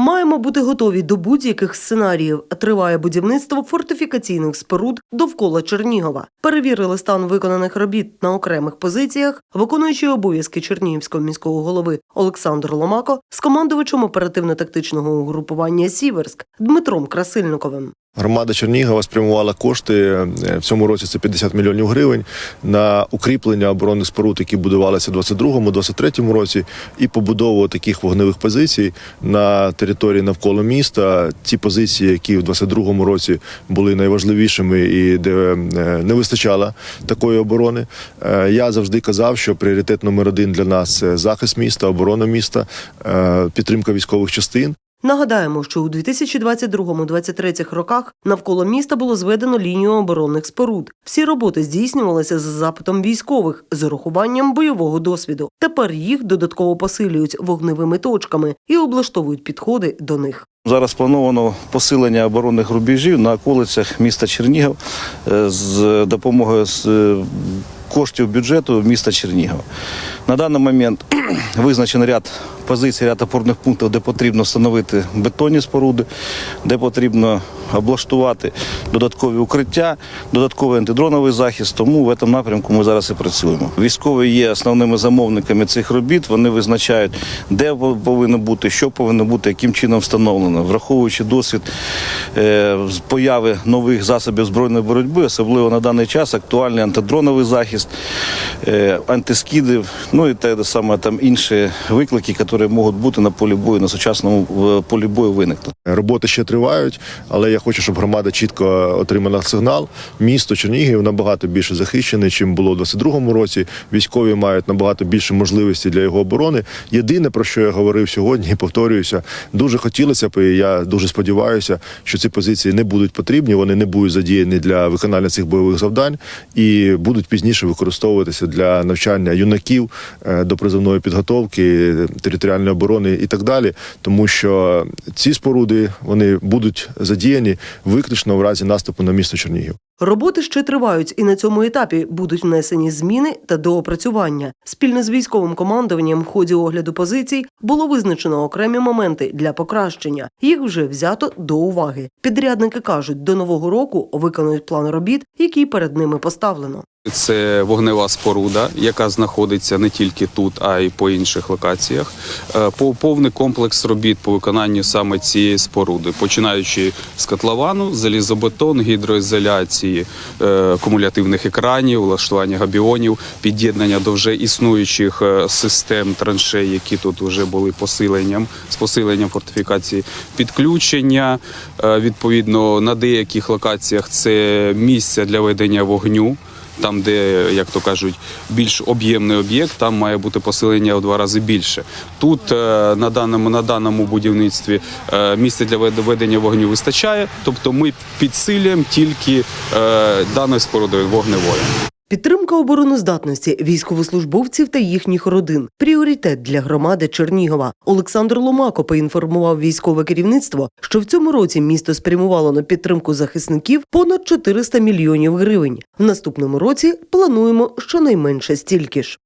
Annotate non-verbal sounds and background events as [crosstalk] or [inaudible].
Маємо бути готові до будь-яких сценаріїв. Триває будівництво фортифікаційних споруд довкола Чернігова. Перевірили стан виконаних робіт на окремих позиціях, виконуючи обов'язки Чернігівського міського голови Олександр Ломако з командувачем оперативно-тактичного угрупування Сіверськ Дмитром Красильниковим. Громада Чернігова спрямувала кошти е, в цьому році. Це 50 мільйонів гривень на укріплення оборонних споруд, які будувалися в 22-23 році, і побудову таких вогневих позицій на території навколо міста. Ті позиції, які в 22-му році були найважливішими і де е, не вистачало такої оборони. Е, Я завжди казав, що пріоритет номер один для нас це захист міста, оборона міста, підтримка військових частин. Нагадаємо, що у 2022-2023 роках навколо міста було зведено лінію оборонних споруд. Всі роботи здійснювалися за запитом військових з урахуванням бойового досвіду. Тепер їх додатково посилюють вогневими точками і облаштовують підходи до них. Зараз плановано посилення оборонних рубежів на околицях міста Чернігів е, з допомогою е, коштів бюджету міста Чернігова. На даний момент [clears throat] визначений ряд позицій, ряд опорних пунктів, де потрібно встановити бетонні споруди, де потрібно облаштувати додаткові укриття, додатковий антидроновий захист. Тому в цьому напрямку ми зараз і працюємо. Військові є основними замовниками цих робіт. Вони визначають, де повинно бути, що повинно бути, яким чином встановлено, враховуючи досвід е, появи нових засобів збройної боротьби, особливо на даний час актуальний антидроновий захист, е, антискіди, ну і те саме там інші виклики, які можуть бути на полі бою, на сучасному полі бою виникнути. Роботи ще тривають, але я хочу, щоб громада чітко отримала сигнал. Місто Чернігів набагато більше захищене, чим було у 22-му році. Військові мають набагато більше можливостей для його оборони. Єдине про що я говорив сьогодні, і повторююся, дуже хотілося б, і я дуже сподіваюся, що ці позиції не будуть потрібні. Вони не будуть задіяні для виконання цих бойових завдань і будуть пізніше використовуватися для навчання юнаків е, до призовної підготовки, територіальної оборони і так далі, тому що ці споруди вони будуть задіяні виключно в разі наступу на місто Чернігів. Роботи ще тривають, і на цьому етапі будуть внесені зміни та доопрацювання. Спільно з військовим командуванням в ході огляду позицій було визначено окремі моменти для покращення. Їх вже взято до уваги. Підрядники кажуть, до нового року виконують план робіт, який перед ними поставлено. Це вогнева споруда, яка знаходиться не тільки тут, а й по інших локаціях. Е, по- Повний комплекс робіт по виконанню саме цієї споруди, починаючи з котловану, залізобетон, гідроізоляції, е, кумулятивних екранів, влаштування габіонів, під'єднання до вже існуючих е, систем траншей, які тут вже були посиленням з посиленням фортифікації, підключення. е, Відповідно, на деяких локаціях це місця для ведення вогню. Там, де, як то кажуть, більш об'ємний об'єкт, там має бути посилення в два рази більше. Тут е, на даному на даному будівництві е, місця для вед- ведення вогню вистачає, тобто ми підсилюємо тільки даної споруди вогневою. Підтримка обороноздатності військовослужбовців та їхніх родин пріоритет для громади Чернігова. Олександр Ломако поінформував військове керівництво, що в цьому році місто спрямувало на підтримку захисників понад 400 мільйонів гривень. В наступному році плануємо щонайменше стільки ж.